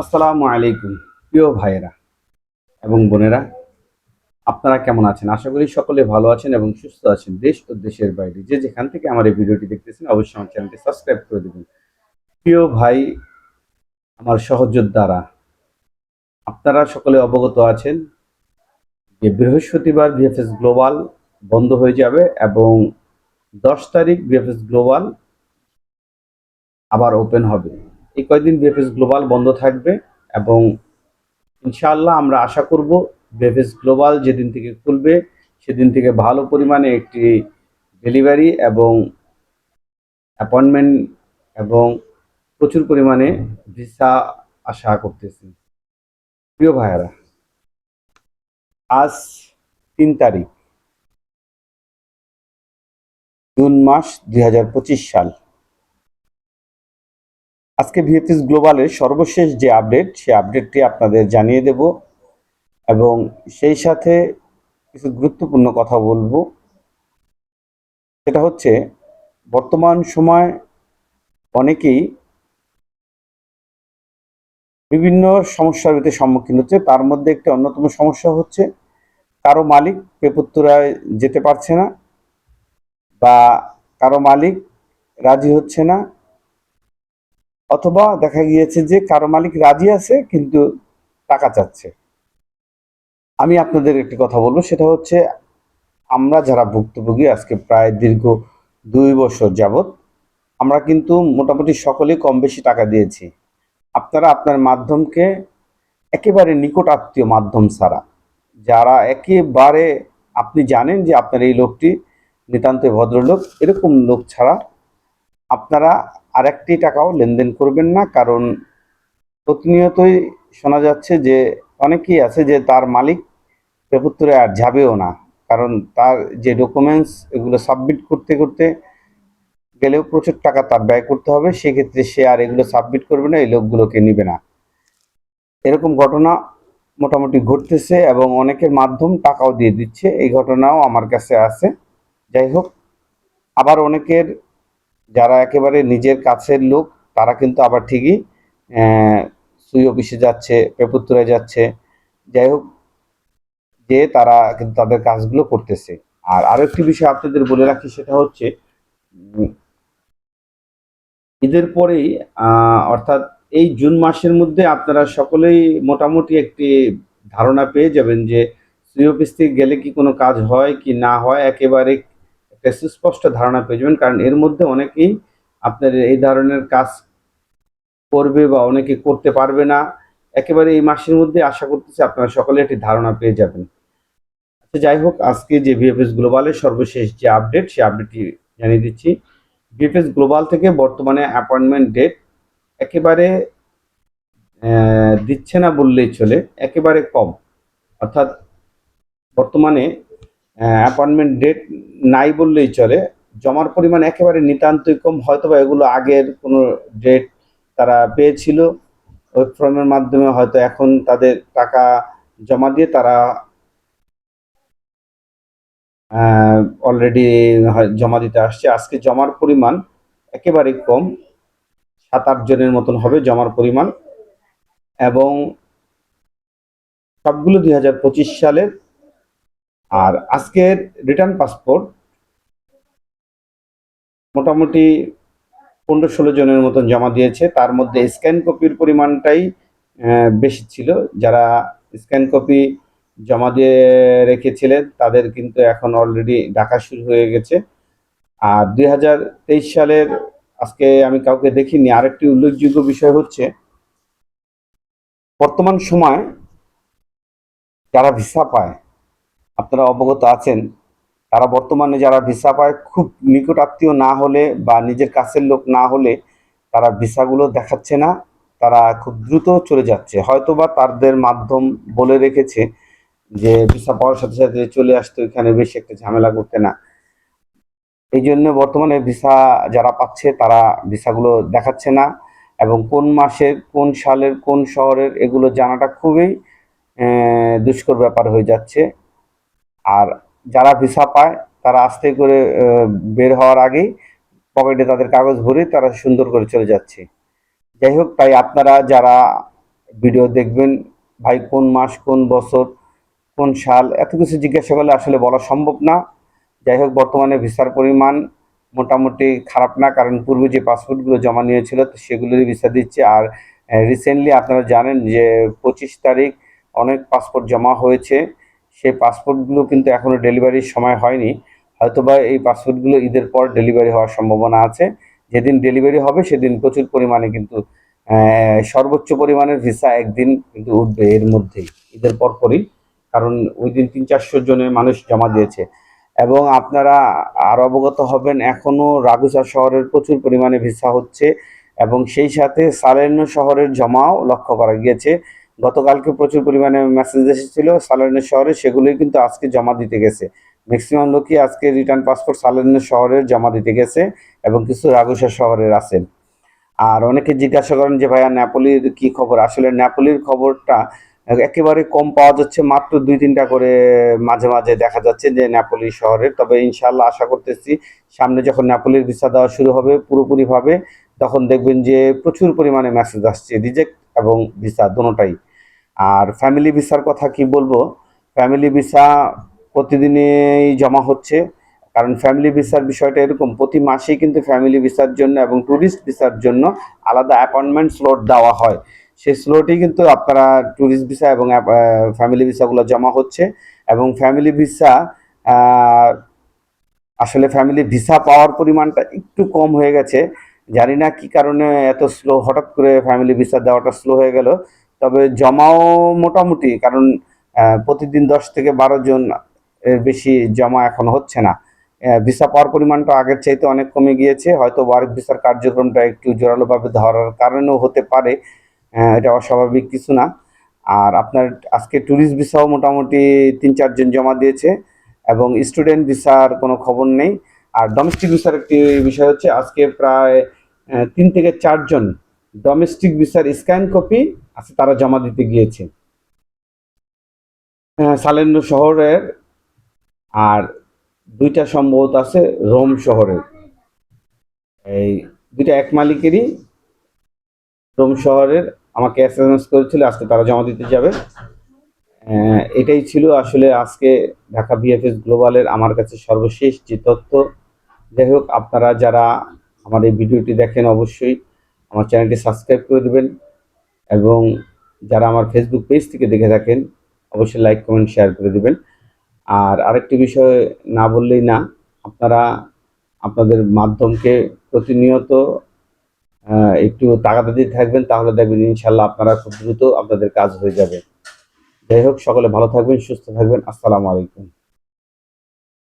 আসসালামু আলাইকুম, প্রিয় ভাইয়েরা এবং বোনেরা, আপনারা কেমন আছেন? আশা করি সকলে ভালো আছেন এবং সুস্থ আছেন দেশ ও দেশের বাইরে। যে যেখান থেকে আমার এই ভিডিওটি দেখতেছেন, অবশ্যই আমার চ্যানেলটি সাবস্ক্রাইব করে দেবেন। প্রিয় ভাই, আমার সহযোদ্ধারা, আপনারা সকলে অবগত আছেন যে বৃহস্পতিবার বিএফএস গ্লোবাল বন্ধ হয়ে যাবে এবং দশ তারিখ বিএফএস গ্লোবাল আবার ওপেন হবে। এই কয়েকদিন বিএফএস গ্লোবাল বন্ধ থাকবে এবং ইনশাআল্লাহ আমরা আশা করব বিএফএস গ্লোবাল যেদিন থেকে খুলবে সেদিন থেকে ভালো পরিমাণে একটি ডেলিভারি এবং অ্যাপয়েন্টমেন্ট এবং প্রচুর পরিমাণে ভিসা আশা করতেছি। প্রিয় ভাইয়েরা, আজ তিন তারিখ, জুন মাস দুই হাজার পঁচিশ সাল। আজকে ভিএফএস গ্লোবালের সর্বশেষ যে আপডেট, সেই আপডেটটি আপনাদের জানিয়ে দেব এবং সেই সাথে কিছু গুরুত্বপূর্ণ কথা বলব। সেটা হচ্ছে, বর্তমান সময় অনেকেই বিভিন্ন সমস্যার ভিতরে সম্মুখীন হচ্ছে। তার মধ্যে একটি অন্যতম সমস্যা হচ্ছে, কারও মালিক পেপুত্তরায় যেতে পারছে না বা কারও মালিক রাজি হচ্ছে না। অথবা দেখা গিয়েছে যে কারও মালিক রাজি আছে, কিন্তু টাকা চাচ্ছে। আমি আপনাদের একটি কথা বলব, সেটা হচ্ছে আমরা যারা ভুক্তভোগী, আজকে প্রায় দীর্ঘ দুই বছর যাবৎ, আমরা কিন্তু মোটামুটি সকলেই কম বেশি টাকা দিয়েছি। আপনারা আপনার মাধ্যমকে একেবারে নিকট আত্মীয় মাধ্যম ছাড়া, যারা একেবারে আপনি জানেন যে আপনার এই লোকটি নিতান্ত ভদ্রলোক, এরকম লোক ছাড়া আপনারা আর একটি টাকাও লেনদেন করবেন না, কারণ প্রতিনিয়তই শোনা যাচ্ছে যে অনেকেই আছে যে তার মালিক পেপুত্তরে আর যাবেও না, কারণ তার যে ডকুমেন্টস এগুলো সাবমিট করতে করতে গেলেও প্রচুর টাকা তার ব্যয় করতে হবে, সেক্ষেত্রে সে আর এগুলো সাবমিট করবে না, এই লোকগুলোকে নিবে না। এরকম ঘটনা মোটামুটি ঘটতেছে এবং অনেকের মাধ্যম টাকাও দিয়ে দিচ্ছে, এই ঘটনাও আমার কাছে আছে। যাই হোক, আবার অনেকের যারা একেবারে নিজের কাছের লোক, তারা কিন্তু আবার ঠিকই সুই অফিসে যাচ্ছে, পেপুত্তরায় যাচ্ছে। যাই হোক, যে তারা কিন্তু তাদের কাজগুলো করতেছে। আর আরও একটি বিষয় আপনাদের বলে রাখি, সেটা হচ্ছে ঈদের পরেই অর্থাৎ এই জুন মাসের মধ্যে আপনারা সকলেই মোটামুটি একটি ধারণা পেয়ে যাবেন যে, সুই অফিস থেকে গেলে কি কোনো কাজ হয় কি না হয়, একেবারে একটা সুস্পষ্ট ধারণা পেয়ে যাবেন, কারণ এর মধ্যে অনেকেই আপনার এই ধরনের কাজ করবে বা অনেকে করতে পারবে না। একেবারে এই মাসের মধ্যে আশা করতেছি আপনারা সকলে একটি ধারণা পেয়ে যাবেন। আচ্ছা যাই হোক, আজকে যে ভিএফএস গ্লোবালের সর্বশেষ যে আপডেট, সেই আপডেটটি জানিয়ে দিচ্ছি। ভিএফএস গ্লোবাল থেকে বর্তমানে অ্যাপয়েন্টমেন্ট ডেট একেবারে দিচ্ছে না বললেই চলে, একেবারে কম। অর্থাৎ বর্তমানে অ্যাপয়েন্টমেন্ট ডেট নাই বললেই চলে। জমার পরিমাণ একেবারে নিতান্তই কম হয়তো বা এগুলো আগের কোনো ডেট তারা পেয়েছিল। ওয়েব ফর্মের মাধ্যমে হয়তো এখন তাদের টাকা জমা দিয়ে তারা অলরেডি জমা দিতে আসছে। আজকে জমার পরিমাণ একেবারে কম, সাত আট জনের মতন হবে জমার পরিমাণ। এবং সবগুলো দুই হাজার পঁচিশ সালের আর আজকের রিটার্ন পাসপোর্ট মোটামুটি পনেরো ষোলো জনের মতন জমা দিয়েছে। তার মধ্যে স্ক্যান কপির পরিমাণটাই বেশি ছিল। যারা স্ক্যান কপি জমা দিয়ে রেখেছিলেন, তাদের কিন্তু এখন অলরেডি ডাকা শুরু হয়ে গেছে। আর দুই হাজার তেইশ সালের আজকে আমি কাউকে দেখিনি। আরেকটি উল্লেখযোগ্য বিষয় হচ্ছে, বর্তমান সময় যারা ভিসা পায় আপনারা অবগত আছেন, তারা বর্তমানে যারা ভিসা পায়, খুব নিকট আত্মীয় না হলে বা নিজের কাছের লোক না হলে তারা ভিসাগুলো দেখাচ্ছে না, তারা খুব দ্রুত চলে যাচ্ছে। হয়তোবা তাদের মাধ্যম বলে রেখেছে যে ভিসা পাওয়ার সাথে সাথে চলে আসতো এখানে বেশি একটা ঝামেলা করতে না। এই জন্য বর্তমানে ভিসা যারা পাচ্ছে, তারা ভিসাগুলো দেখাচ্ছে না এবং কোন মাসের, কোন সালের, কোন শহরের, এগুলো জানাটা খুবই দুষ্কর ব্যাপার হয়ে যাচ্ছে। আর যারা ভিসা পায়, তারা আস্তে করে বের হওয়ার আগেই পকেটে তাদের কাগজ ভরে তারা সুন্দর করে চলে যাচ্ছে। যাই হোক, তাই আপনারা যারা ভিডিও দেখবেন, ভাই কোন মাস, কোন বছর, কোন সাল, এত কিছু জিজ্ঞাসা করলে আসলে বলা সম্ভব না। যাই হোক, বর্তমানে ভিসার পরিমাণ মোটামুটি খারাপ না, কারণ পূর্বে যে পাসপোর্টগুলো জমা নিয়েছিল, তো সেগুলোরই ভিসা দিচ্ছে। আর রিসেন্টলি আপনারা জানেন যে পঁচিশ তারিখ অনেক পাসপোর্ট জমা হয়েছে। সেই পাসপোর্টগুলো কিন্তু এখনও ডেলিভারির সময় হয়নি। হয়তোবা এই পাসপোর্টগুলো ঈদের পর ডেলিভারি হওয়ার সম্ভাবনা আছে। যেদিন ডেলিভারি হবে সেদিন প্রচুর পরিমাণে কিন্তু সর্বোচ্চ পরিমাণের ভিসা একদিন কিন্তু উঠবে এর মধ্যেই, ঈদের পর পরপরই। কারণ ওই দিন তিন চারশো জনের মানুষ জমা দিয়েছে। এবং আপনারা আরও অবগত হবেন, এখনও রাগুসা শহরের প্রচুর পরিমাণে ভিসা হচ্ছে। এবং সেই সাথে সালেন্য শহরের জমাও লক্ষ্য করা গিয়েছে। গতকালকে প্রচুর পরিমাণে মেসেজ এসেছিল সালেন্য শহরে, সেগুলোই কিন্তু আজকে জমা দিতে গেছে। ম্যাক্সিমাম লোকই আজকে রিটার্ন পাসপোর্ট সালেন্য শহরের জমা দিতে গেছে এবং কিছু রাগুসা শহরের আছেন আর অনেকে জিজ্ঞাসা করেন যে, ভাইয়া, নেপোলির কি খবর? আসলে নেপোলির খবরটা একেবারে কম পাওয়া যাচ্ছে, মাত্র দুই তিনটা করে মাঝে মাঝে দেখা যাচ্ছে যে, নেপোলি শহরের তবে ইনশাল্লাহ আশা করতেছি, সামনে যখন নেপোলির ভিসা দেওয়া শুরু হবে পুরোপুরিভাবে, তখন দেখবেন যে প্রচুর পরিমাণে মেসেজ আসছে রিজেক্ট এবং ভিসা দুটোটাই। আর ফ্যামিলি ভিসার কথা কি বলব? ফ্যামিলি ভিসা প্রতিদিনই জমা হচ্ছে। কারণ ফ্যামিলি ভিসার বিষয়টা এরকম, প্রতি মাসেই কিন্তু ফ্যামিলি ভিসার জন্য এবং ট্যুরিস্ট ভিসার জন্য আলাদা অ্যাপয়েন্টমেন্ট স্লট দেওয়া হয়। সেই স্লটেই কিন্তু আপনারা ট্যুরিস্ট ভিসা এবং ফ্যামিলি ভিসাগুলো জমা হচ্ছে এবং ফ্যামিলি ভিসা আসলে ফ্যামিলি ভিসা পাওয়ার পরিমাণটা একটু কম হয়ে গেছে। জানি না কি কারণে এত স্লো হঠাৎ করে ফ্যামিলি ভিসা দেওয়াটা স্লো হয়ে গেল। তবে জমাও মোটামুটি, কারণ প্রতিদিন দশ থেকে বারো জন এর বেশি জমা এখন হচ্ছে না। ভিসা পাওয়ার পরিমাণটা আগের চাইতে অনেক কমে গিয়েছে, হয়তো ওয়ার্ক ভিসার কার্যক্রমটা একটু জোরালোভাবে ধরার কারণেও হতে পারে এটা অস্বাভাবিক কিছু না। আর আপনার আজকে ট্যুরিস্ট ভিসাও মোটামুটি তিন চারজন জমা দিয়েছে, এবং স্টুডেন্ট ভিসার কোনো খবর নেই। আর ডোমেস্টিক ভিসার একটি বিষয় হচ্ছে, আজকে প্রায় তিন থেকে চারজন ডোমেস্টিক ভিসার স্ক্যান কপি আছে তারা জমা দিতে গিয়েছে। আহ, সালেন্দ্র শহরের আর দুইটা সম্ভবত আছে রোম শহরের। এই দুইটা এক মালিকেরই রোম শহরের আমাকে এস করেছিল আজকে তারা জমা দিতে যাবে। আহ, এটাই ছিল আসলে আজকে ঢাকা বিএফএস গ্লোবালের আমার কাছে সর্বশেষ যে তথ্য। যাই হোক আপনারা যারা আমার এই ভিডিওটি দেখেন অবশ্যই আমার চ্যানেলটি সাবস্ক্রাইব করে দেবেন। এবং যারা আমার ফেসবুক পেজ থেকে দেখে থাকেন, অবশ্যই লাইক কমেন্ট শেয়ার করে দেবেন। আর আরেকটি বিষয় না বললেই না, আপনারা আপনাদের মাধ্যমকে প্রতিনিয়ত একটু তাগাদা দিয়ে থাকবেন, তাহলে দেখবেন ইনশাল্লাহ আপনারা খুব দ্রুত আপনাদের কাজ হয়ে যাবে। যাই হোক, সকলে ভালো থাকবেন, সুস্থ থাকবেন। আসসালামু আলাইকুম।